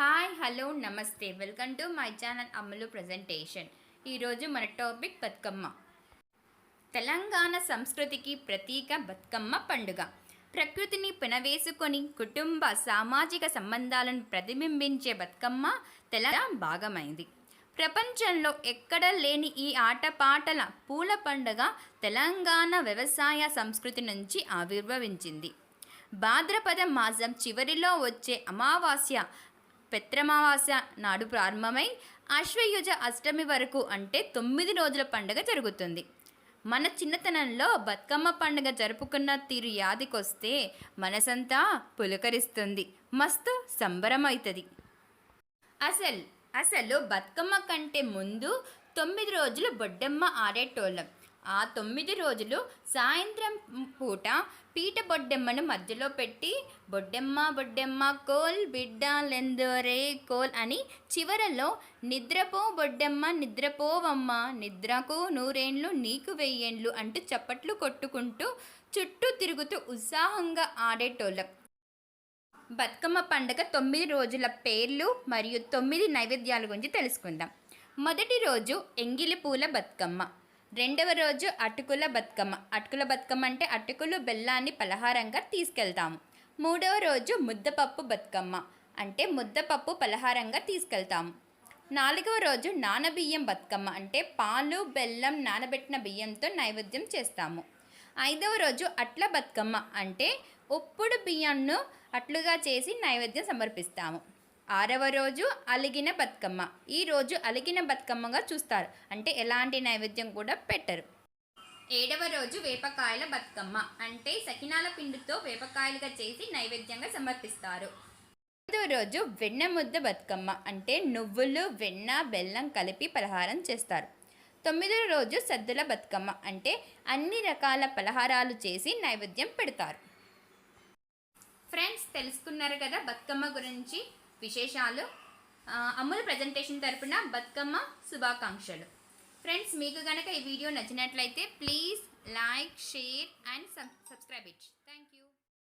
Hi hello నమస్తే. Welcome to my channel Amalu presentation. ఈరోజు మన టాపిక్ బతుకమ్మ. తెలంగాణ సంస్కృతికి ప్రతీక బతుకమ్మ పండుగ. ప్రకృతిని పినవేసుకొని కుటుంబ సామాజిక సంబంధాలను ప్రతిబింబించే బతుకమ్మ తెలంగాణ భాగమైంది. ప్రపంచంలో ఎక్కడ లేని ఈ ఆటపాటల పూల పండుగ తెలంగాణ వ్యవసాయ సంస్కృతి నుంచి ఆవిర్భవించింది. భాద్రపద మాసం చివరిలో వచ్చే అమావాస్య పెత్రమావాస్య నాడు ప్రారంభమై అశ్వయుజ అష్టమి వరకు అంటే తొమ్మిది రోజుల పండుగ జరుగుతుంది. మన చిన్నతనంలో బతుకమ్మ పండుగ జరుపుకున్న తీరు యాదికొస్తే మనసంతా పులకరిస్తుంది. మస్తు సంబరమవుతుంది అసలు అసలు బతుకమ్మ కంటే ముందు తొమ్మిది రోజులు బొడ్డమ్మ ఆడేటోళ్ళం. ఆ తొమ్మిది రోజులు సాయంత్రం పూట పీట బొడ్డెమ్మను మధ్యలో పెట్టి బొడ్డెమ్మ బొడ్డెమ్మ కోల్ బిడ్డ లెందోరే కోల్ అని చివరలో నిద్రపో బొడ్డెమ్మ నిద్రపోవమ్మ నిద్రకు నూరేండ్లు నీకు వెయ్యేండ్లు అంటూ చప్పట్లు కొట్టుకుంటూ చుట్టూ తిరుగుతూ ఉత్సాహంగా ఆడేటోళ్ళం. బతుకమ్మ పండుగ తొమ్మిది రోజుల పేర్లు మరియు తొమ్మిది నైవేద్యాల గురించి తెలుసుకుందాం. మొదటి రోజు ఎంగిలి పూల బతుకమ్మ. రెండవ రోజు అటుకుల బతుకమ్మ. అటుకుల బతుకమ్మ అంటే అటుకులు బెల్లాన్ని పలహారంగా తీసుకెళ్తాము. మూడవ రోజు ముద్దపప్పు బతుకమ్మ అంటే ముద్దపప్పు పలహారంగా తీసుకెళ్తాము. నాలుగవ రోజు నానబియ్యం బతుకమ్మ అంటే పాలు బెల్లం నానబెట్టిన బియ్యంతో నైవేద్యం చేస్తాము. ఐదవ రోజు అట్ల బతుకమ్మ అంటే ఉప్పుడు బియ్యంను అట్లుగా చేసి నైవేద్యం సమర్పిస్తాము. ఆరవ రోజు అలిగిన బతుకమ్మ. ఈ రోజు అలిగిన బతుకమ్మగా చూస్తారు. అంటే ఎలాంటి నైవేద్యం కూడా పెట్టరు. ఏడవ రోజు వేపకాయల బతుకమ్మ. అంటే సకినాల పిండితో వేపకాయలుగా చేసి నైవేద్యంగా సమర్పిస్తారు. ఐదవ రోజు వెన్న ముద్ద బతుకమ్మ. అంటే నువ్వులు వెన్న బెల్లం కలిపి పలహారం చేస్తారు. తొమ్మిదవ రోజు సద్దుల బతుకమ్మ. అంటే అన్ని రకాల పలహారాలు చేసి నైవేద్యం పెడతారు. ఫ్రెండ్స్ తెలుసుకున్నారు కదా బతుకమ్మ గురించి? విశేషాలు అమ్ములు అమ్ముల ప్రజెంటేషన్ తరపున బతుకమ్మ శుభాకాంక్షలు. ఫ్రెండ్స్ మీకు కనుక ఈ వీడియో నచ్చినట్లయితే please like share and subscribe it thank you